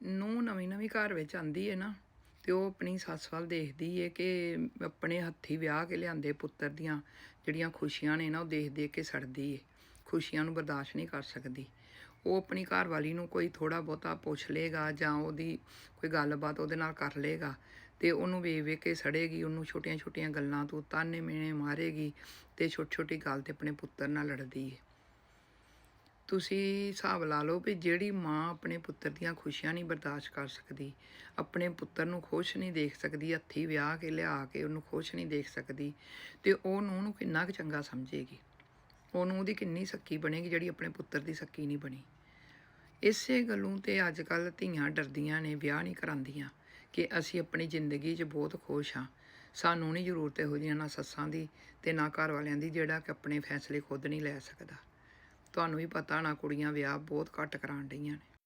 ਨੂੰ ਨਵੀਂ ਨਵੀਂ ਘਰ ਵਿੱਚ ਆਂਦੀ ਹੈ ਨਾ, ਤੇ ਉਹ ਆਪਣੀ ਸੱਸ ਵੱਲ ਦੇਖਦੀ ਹੈ ਕਿ ਆਪਣੇ ਹੱਥੀ ਵਿਆਹ ਕੇ ਲਿਆਂਦੇ ਪੁੱਤਰ ਦੀਆਂ ਜਿਹੜੀਆਂ ਖੁਸ਼ੀਆਂ ਨੇ ਨਾ, ਉਹ ਦੇਖ ਦੇਖ ਕੇ ਸੜਦੀ ਹੈ ਖੁਸ਼ੀਆਂ ਨੂੰ ਬਰਦਾਸ਼ਤ ਨਹੀਂ ਕਰ ਸਕਦੀ। ਉਹ ਆਪਣੀ ਘਰਵਾਲੀ ਨੂੰ ਕੋਈ ਥੋੜਾ ਬਹੁਤਾ ਪੁੱਛ ਲੇਗਾ ਜਾਂ ਉਹਦੀ ਕੋਈ ਗੱਲਬਾਤ ਉਹਦੇ ਨਾਲ ਕਰ ਲੇਗਾ ਤੇ ਉਹਨੂੰ ਵੇਖ ਵੇਖ ਕੇ ਸੜੇਗੀ, ਉਹਨੂੰ ਛੋਟੀਆਂ ਛੋਟੀਆਂ ਗੱਲਾਂ ਤੋਂ ਤਾਨੇ ਮੇਣੇ ਮਾਰੇਗੀ ਤੇ ਛੋਟੀ ਛੋਟੀ ਗੱਲ ਤੇ ਆਪਣੇ ਪੁੱਤਰ ਨਾਲ ਲੜਦੀ ਏ। ਤੁਸੀਂ ਹਿਸਾਬ ਲਾ ਲਓ ਵੀ ਜਿਹੜੀ ਮਾਂ ਆਪਣੇ ਪੁੱਤਰ ਦੀਆਂ ਖੁਸ਼ੀਆਂ ਨਹੀਂ ਬਰਦਾਸ਼ਤ ਕਰ ਸਕਦੀ, ਆਪਣੇ ਪੁੱਤਰ ਨੂੰ ਖੁਸ਼ ਨਹੀਂ ਦੇਖ ਸਕਦੀ, ਹੱਥੀ ਵਿਆਹ ਕੇ ਲਿਆ ਕੇ ਉਹਨੂੰ ਖੁਸ਼ ਨਹੀਂ ਦੇਖ ਸਕਦੀ, ਤੇ ਉਹ ਨੂੰ ਉਹਨੂੰ ਕਿੰਨਾ ਕੁ ਚੰਗਾ ਸਮਝੇਗੀ? ਉਹਨੂੰ ਉਹਦੀ ਕਿੰਨੀ ਸੱਕੀ ਬਣੇਗੀ ਜਿਹੜੀ ਆਪਣੇ ਪੁੱਤਰ ਦੀ ਸੱਕੀ ਨਹੀਂ ਬਣੀ? ਇਸੇ ਗੱਲੋਂ ਤੇ ਅੱਜ ਕੱਲ ਧੀਆਂ ਡਰਦੀਆਂ ਨੇ, ਵਿਆਹ ਨਹੀਂ ਕਰਾਉਂਦੀਆਂ, ਕਿ ਅਸੀਂ ਆਪਣੀ ਜ਼ਿੰਦਗੀ 'ਚ ਬਹੁਤ ਖੁਸ਼ ਹਾਂ। ਸਾਨੂੰ ਨਹੀਂ ਜ਼ਰੂਰਤ ਇਹੋ ਜਿਹੀਆਂ ਨਾ ਸੱਸਾਂ ਦੀ ਤੇ ਨਾ ਘਰ ਵਾਲਿਆਂ ਦੀ ਜਿਹੜਾ ਕਿ ਆਪਣੇ ਫੈਸਲੇ ਖੁਦ ਨਹੀਂ ਲੈ ਸਕਦਾ। ਤੁਹਾਨੂੰ ਵੀ ਪਤਾ ਨਾ ਕੁੜੀਆਂ ਵਿਆਹ ਬਹੁਤ ਘੱਟ ਕਰਾਉਣ ਡਈਆਂ ਨੇ।